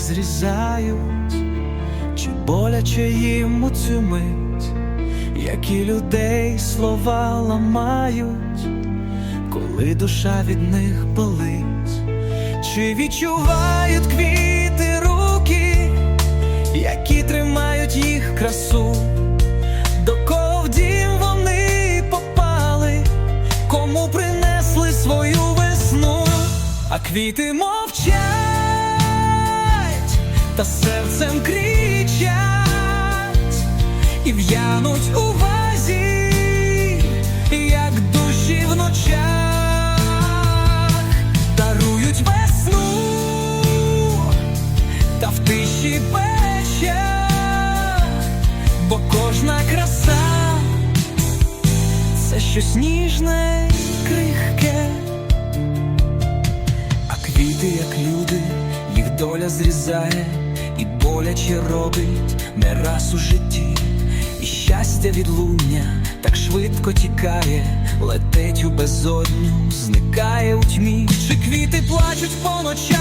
зрізають, чи боляче їм у цю мить, які людей слова ламають, коли душа від них болить, чи відчувають квіти руки, які тримають їх красу, до дім вони попали, кому принесли свою весну, а квіти мовчать та серцем кричать і в'януть у вазі, як душі в ночах, дарують весну та в тиші печать, бо кожна краса це щось ніжне, крихке. А доля зрізає і боляче робить не раз у житті, і щастя від луння так швидко тікає, летить у безодню, зникає у тьмі, чи квіти плачуть по ночах.